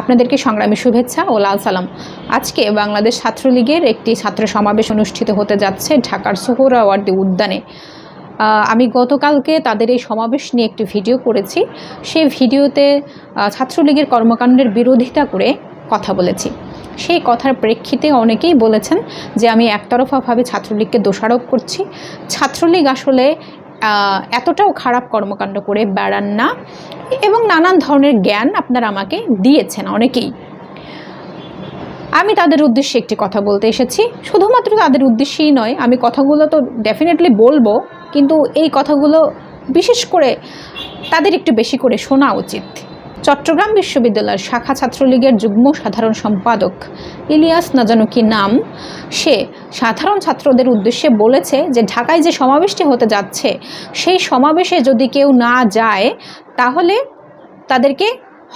আপনাদেরকে সংগ্রামী শুভেচ্ছা ও লাল সালাম। আজকে বাংলাদেশ ছাত্রলীগের একটি ছাত্র সমাবেশ অনুষ্ঠিত হতে যাচ্ছে ঢাকার সোহরাওয়ার্দী উদ্যানে। আমি গতকালকে তাদের এই সমাবেশ নিয়ে একটি ভিডিও করেছি। সেই ভিডিওতে ছাত্রলীগের কর্মকাণ্ডের বিরোধিতা করে কথা বলেছি। সেই কথার প্রেক্ষিতে অনেকেই বলেছেন যে, আমি একতরফাভাবে ছাত্রলীগকে দোষারোপ করছি। ছাত্রলীগ আসলে এতটাও খারাপ কর্মকাণ্ড করে বেড়ান না এবং নানান ধরনের জ্ঞান আপনারা আমাকে দিয়েছেন অনেকেই। আমি তাদের উদ্দেশ্যে একটি কথা বলতে এসেছি। শুধুমাত্র তাদের উদ্দেশ্যেই নয়, আমি কথাগুলো তো ডেফিনেটলি বলব, কিন্তু এই কথাগুলো বিশেষ করে তাদের একটু বেশি করে শোনা উচিত। চট্টগ্রাম বিশ্ববিদ্যালয়ের শাখা ছাত্রলীগের যুগ্ম সাধারণ সম্পাদক ইলিয়াস নাজানুকি নাম। সে সাধারণ ছাত্রদের উদ্দেশ্যে বলেছে যে, ঢাকায় যে সমাবেশটি হতে যাচ্ছে, সেই সমাবেশে যদি কেউ না যায়, তাহলে তাদেরকে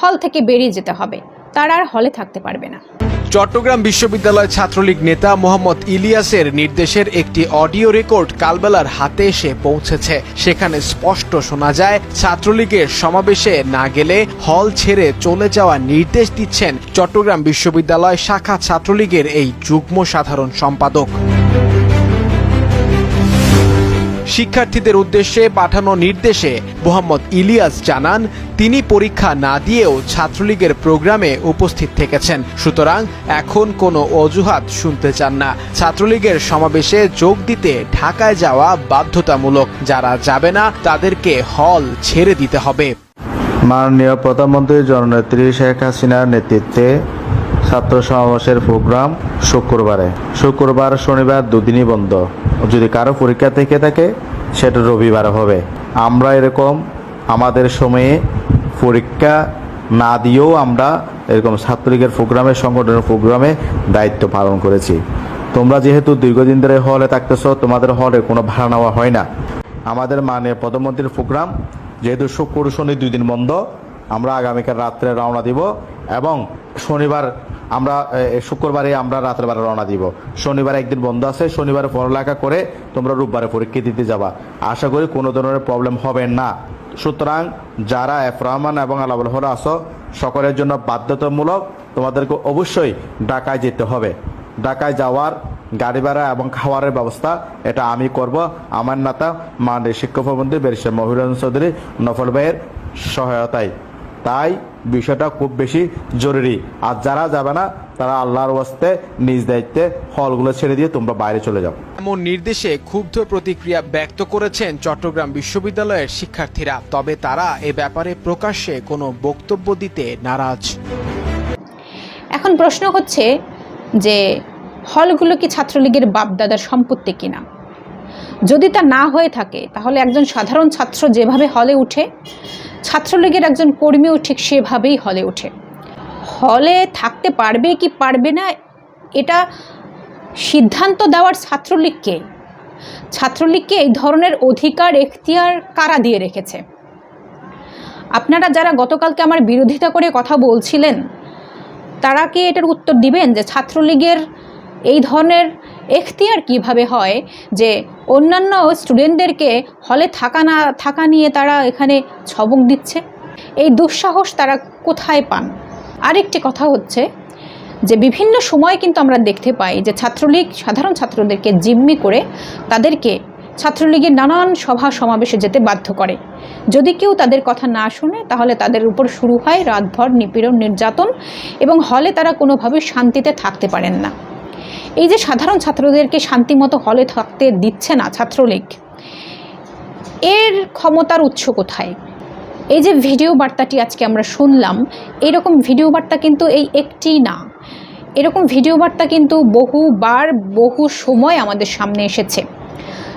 হল থেকে বেরিয়ে যেতে হবে। তারা আর হলে থাকতে পারবে না। চট্টগ্রাম বিশ্ববিদ্যালয় ছাত্রলীগ নেতা মোহাম্মদ ইলিয়াসের নির্দেশের একটি অডিও রেকর্ড কালবেলার হাতে এসে পৌঁছেছে। সেখানে স্পষ্ট শোনা যায়, ছাত্রলীগের সমাবেশে না গেলে হল ছেড়ে চলে যাওয়ার নির্দেশ দিচ্ছেন চট্টগ্রাম বিশ্ববিদ্যালয় শাখা ছাত্রলীগের এই যুগ্ম সাধারণ সম্পাদক। শিক্ষার্থীদের উদ্দেশ্যে পাঠানো নির্দেশে মোহাম্মদ ইলিয়াস জানান, তিনি পরীক্ষা না দিয়েও ছাত্রলীগের প্রোগ্রামে উপস্থিত থেকেছেন। সুতরাং এখন কোনো অজুহাত শুনতে চান না। ছাত্রলীগের সমাবেশে যোগ দিতে ঢাকায় যাওয়া বাধ্যতামূলক। যারা যাবে না, তাদেরকে হল ছেড়ে দিতে হবে। মাননীয় প্রধানমন্ত্রী জননেত্রী শেখ হাসিনার নেতৃত্বে ছাত্র সমাবেশের প্রোগ্রাম শুক্রবারে। শুক্রবার শনিবার দুদিনই বন্ধ। যদি কারও পরীক্ষা থেকে থাকে, সেটা রবিবার হবে। আমরা এরকম আমাদের সময়ে পরীক্ষা না দিয়েও আমরা এরকম ছাত্রলীগের প্রোগ্রামে, সংগঠনের প্রোগ্রামে দায়িত্ব পালন করেছি। তোমরা যেহেতু দীর্ঘদিন ধরে হলে থাকতেছ, তোমাদের হলে কোনো ভাড়া নেওয়া হয় না। আমাদের মানে প্রধানমন্ত্রীর প্রোগ্রাম, যেহেতু শুক্র শনি দুই দিন বন্ধ, আমরা আগামীকাল রাত্রে রওনা দিব এবং শনিবার আমরা শুক্রবারে আমরা রাতের বেলা রওনা দিব। শনিবার একদিন বন্ধ আছে, শনিবারে পড়ালেখা করে তোমরা রোববারে পরীক্ষা দিতে যাবা। আশা করি কোনো ধরনের প্রবলেম হবে না। সুতরাং যারা এফ রহমান এবং আলাবুল আসো সকলের জন্য বাধ্যতামূলক তোমাদেরকে অবশ্যই ঢাকায় যেতে হবে। ঢাকায় যাওয়ার, গাড়ি ভাড়া এবং খাওয়ারের ব্যবস্থা এটা আমি করব। আমার নেতা মাননীয় শিক্ষক প্রবন্ধী বেরিসা মহিরন চৌধুরী নফল ভাইয়ের সহায়তায়। তাই বিষয়টা খুব বেশি জরুরি। আর যারা যাবে না তারা আল্লাহর ওয়াস্তে নিজ দায়িত্বে হলগুলো ছেড়ে দিয়ে তোমরা বাইরে চলে যাও। এমন নির্দেশে ক্ষুব্ধ প্রতিক্রিয়া ব্যক্ত করেছেন চট্টগ্রাম বিশ্ববিদ্যালয়ের শিক্ষার্থীরা তবে তারা এ ব্যাপারে প্রকাশ্যে কোনো বক্তব্য দিতে নারাজ। এখন প্রশ্ন হচ্ছে যে হলগুলো কি ছাত্রলীগের বাপদাদার সম্পত্তি কিনা? যদি তা না হয়ে থাকে, তাহলে একজন সাধারণ ছাত্র যেভাবে হলে উঠে, ছাত্রলীগের একজন কর্মীও ঠিক সেভাবেই হলে উঠে। হলে থাকতে পারবে কি পারবে না, এটা সিদ্ধান্ত দেওয়ার ছাত্রলীগকে। ছাত্রলীগকে এই ধরনের অধিকার, এখতিয়ার কারা দিয়ে রেখেছে? আপনারা যারা গতকালকে আমার বিরোধিতা করে কথা বলছিলেন, তারা কি এটার উত্তর দিবেন যে ছাত্রলীগের এই ধরনের এখতিয়ার কীভাবে হয় যে অন্যান্য স্টুডেন্টদেরকে হলে থাকা না, থাকা নিয়ে তারা এখানে ছবক দিচ্ছে? এই দুঃসাহস তারা কোথায় পান? আরেকটি কথা হচ্ছে যে বিভিন্ন সময় কিন্তু আমরা দেখতে পাই যে ছাত্রলীগ, সাধারণ ছাত্রদেরকে জিম্মি করে তাদেরকে ছাত্রলীগের নানান সভা সমাবেশে যেতে বাধ্য করে। যদি কেউ তাদের কথা না শুনে, তাহলে তাদের উপর শুরু হয় রাতভর নিপীড়ন, নির্যাতন এবং হলে তারা কোনোভাবে শান্তিতে থাকতে পারেন না। এই যে সাধারণ ছাত্রদেরকে শান্তিমতো হলে থাকতে দিচ্ছে না ছাত্রলীগ, এর ক্ষমতার উৎস কোথায়? এই যে ভিডিও বার্তাটি আজকে আমরা শুনলাম, এরকম ভিডিও বার্তা কিন্তু এই একটি না। এরকম ভিডিও বার্তা কিন্তু বহুবার, বহু সময় আমাদের সামনে এসেছে।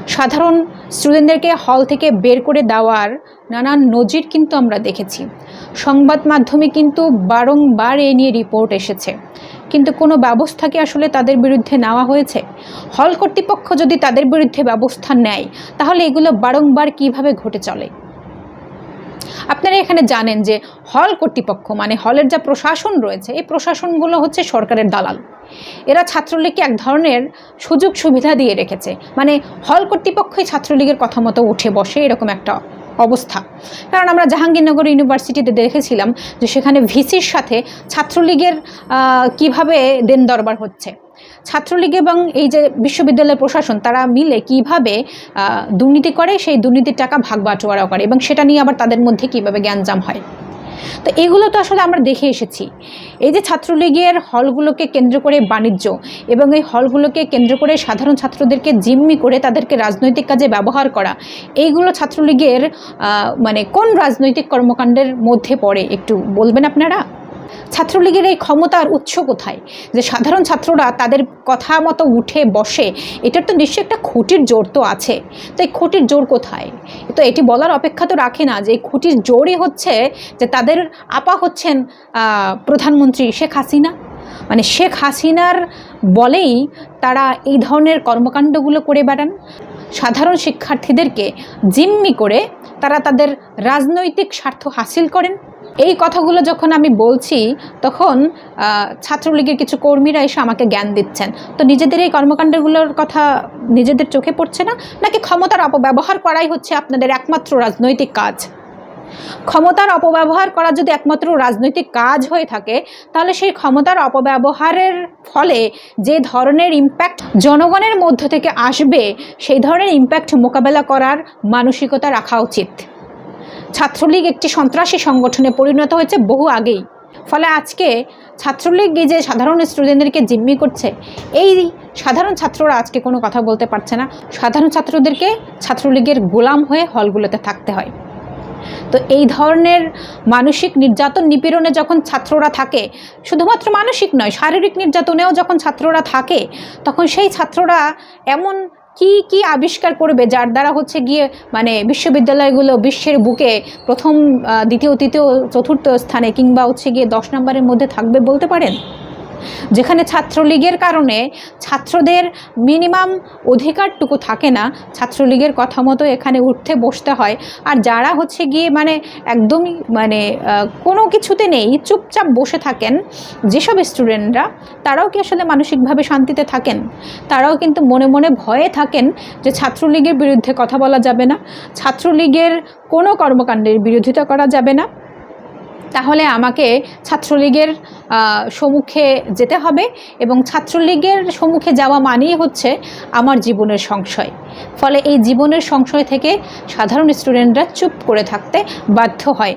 সাধারণ স্টুডেন্টদেরকে হল থেকে বের করে দেওয়ার নানান নজির কিন্তু আমরা দেখেছি। সংবাদ মাধ্যমে কিন্তু বারংবার এ নিয়ে রিপোর্ট এসেছে। কিন্তু কোনো ব্যবস্থা কি আসলে তাদের বিরুদ্ধে নেওয়া হয়েছে। হল কর্তৃপক্ষ যদি তাদের বিরুদ্ধে ব্যবস্থা নেয়, তাহলে এগুলো বারংবার কীভাবে ঘটে চলে? আপনারা এখানে জানেন যে হল কর্তৃপক্ষ মানে হলের যা প্রশাসন রয়েছে, এই প্রশাসনগুলো হচ্ছে সরকারের দালাল। এরা ছাত্রলীগকে এক ধরনের সুযোগ সুবিধা দিয়ে রেখেছে। মানে হল কর্তৃপক্ষই ছাত্রলীগের কথা মতো উঠে বসে এরকম একটা অবস্থা। কারণ আমরা জাহাঙ্গীরনগর ইউনিভার্সিটিতে দেখেছিলাম যে সেখানে ভিসির সাথে ছাত্রলীগের কীভাবে দেন দরবার হচ্ছে। ছাত্রলীগ এবং এই যে বিশ্ববিদ্যালয়ের প্রশাসন, তারা মিলে কীভাবে দুর্নীতি করে, সেই দুর্নীতির টাকা ভাগ বাটোয়ারা করে এবং সেটা নিয়ে আবার তাদের মধ্যে কীভাবে জ্ঞানজাম হয়। তো এগুলো তো আসলে আমরা দেখে এসেছি। এই যে ছাত্রলীগের হলগুলোকে কেন্দ্র করে বাণিজ্য এবং এই হলগুলোকে কেন্দ্র করে সাধারণ ছাত্রদেরকে জিম্মি করে তাদেরকে রাজনৈতিক কাজে ব্যবহার করা, এইগুলো ছাত্রলীগের মানে কোন রাজনৈতিক কর্মকাণ্ডের মধ্যে পড়ে একটু বলবেন আপনারা? ছাত্রলীগের এই ক্ষমতার উৎস কোথায়? যে সাধারণ ছাত্ররা তাদের কথা মতো উঠে বসে, এটার তো নিশ্চয়ই একটা খুঁটির জোর তো আছে। তো এই খুঁটির জোর কোথায়? তো এটি বলার অপেক্ষা তো রাখে না যে এই খুঁটির জোরই হচ্ছে যে তাদের আপা হচ্ছেন প্রধানমন্ত্রী শেখ হাসিনা। মানে শেখ হাসিনার বলেই তারা এই ধরনের কর্মকাণ্ডগুলো করে বেড়ান। সাধারণ শিক্ষার্থীদেরকে জিম্মি করে তারা তাদের রাজনৈতিক স্বার্থ হাসিল করেন। এই কথাগুলো যখন আমি বলছি, তখন ছাত্রলীগের কিছু কর্মীরা এসে আমাকে জ্ঞান দিচ্ছেন। তো নিজেদের এই কর্মকাণ্ডগুলোর কথা নিজেদের চোখে পড়ছে না? নাকি ক্ষমতার অপব্যবহার করাই হচ্ছে আপনাদের একমাত্র রাজনৈতিক কাজ? ক্ষমতার অপব্যবহার করা যদি একমাত্র রাজনৈতিক কাজ হয়ে থাকে, তাহলে সেই ক্ষমতার অপব্যবহারের ফলে যে ধরনের ইম্প্যাক্ট জনগণের মধ্য থেকে আসবে, সেই ধরনের ইম্প্যাক্ট মোকাবেলা করার মানসিকতা রাখা উচিত। ছাত্রলীগ একটি সন্ত্রাসী সংগঠনে পরিণত হয়েছে বহু আগেই। ফলে আজকে ছাত্রলীগ যে সাধারণ স্টুডেন্টদেরকে জিম্মি করছে, এই সাধারণ ছাত্ররা আজকে কোনো কথা বলতে পারছে না। সাধারণ ছাত্রদেরকে ছাত্রলীগের গোলাম হয়ে হলগুলোতে থাকতে হয়। তো এই ধরনের মানসিক নির্যাতন নিপীড়নে যখন ছাত্ররা থাকে, শুধুমাত্র মানসিক নয়, শারীরিক নির্যাতনেও যখন ছাত্ররা থাকে, তখন সেই ছাত্ররা এমন কি কি আবিষ্কার করবে যার দ্বারা হচ্ছে গিয়ে মানে বিশ্ববিদ্যালয়গুলো বিশ্বের বুকে প্রথম দ্বিতীয়, তৃতীয়, চতুর্থ স্থানে কিংবা হচ্ছে গিয়ে দশ নম্বরের মধ্যে থাকবে বলতে পারেন? যেখানে ছাত্রলীগের কারণে ছাত্রদের মিনিমাম অধিকারটুকু থাকে না। ছাত্রলীগের কথা মতো এখানে উঠতে বসতে হয়। আর যারা হচ্ছে গিয়ে মানে একদমই মানে কোনো কিছুতে নেই, চুপচাপ বসে থাকেন, যেসব স্টুডেন্টরা, তারাও কি আসলে মানসিকভাবে শান্তিতে থাকেন? তারাও কিন্তু মনে মনে ভয়ে থাকেন যে ছাত্রলীগের বিরুদ্ধে কথা বলা যাবে না। ছাত্রলীগের কোনো কর্মকাণ্ডের বিরোধিতা করা যাবে না। তাহলে আমাকে ছাত্রলীগের সম্মুখে যেতে হবে এবং ছাত্রলীগের সম্মুখে যাওয়া মানেই হচ্ছে আমার জীবনের সংশয়। ফলে এই জীবনের সংশয় থেকে সাধারণ স্টুডেন্টরা চুপ করে থাকতে বাধ্য হয়।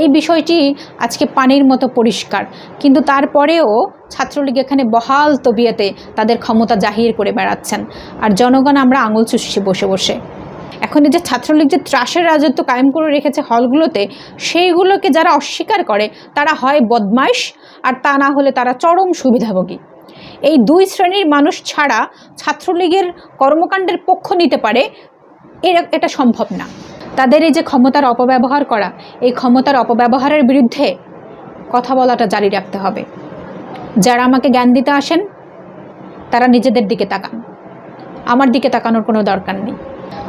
এই বিষয়টি আজকে পানির মতো পরিষ্কার। কিন্তু তারপরেও ছাত্রলীগ এখানে বহাল তবিয়াতে তাদের ক্ষমতা জাহির করে বেড়াচ্ছেন। আর জনগণ আমরা আঙুল চুষছি বসে বসে। এখন এই যে ছাত্রলীগ যে ত্রাসের রাজত্ব কায়েম করে রেখেছে হলগুলোতে, সেইগুলোকে যারা অস্বীকার করে, তারা হয় বদমাইশ আর তা না হলে তারা চরম সুবিধাভোগী। এই দুই শ্রেণির মানুষ ছাড়া ছাত্রলীগের কর্মকাণ্ডের পক্ষ নিতে পারে, এরা, এটা সম্ভব না। তাদের এই যে ক্ষমতার অপব্যবহার করা, এই ক্ষমতার অপব্যবহারের বিরুদ্ধে কথা বলাটা জারি রাখতে হবে। যারা আমাকে জ্ঞান দিতে আসেন, তারা নিজেদের দিকে তাকান। আমার দিকে তাকানোর কোনো দরকার নেই।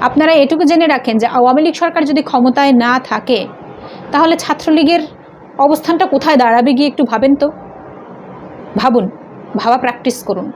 আপনারা এটুকু জেনে রাখেন যে আওয়ামী লীগ সরকার যদি ক্ষমতায় না থাকে, তাহলে ছাত্রলীগের অবস্থানটা কোথায় দাঁড়াবে গিয়ে একটু ভাবেন তো। ভাবুন, ভাবা প্র্যাকটিস করুন।